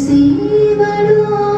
சேவலோ.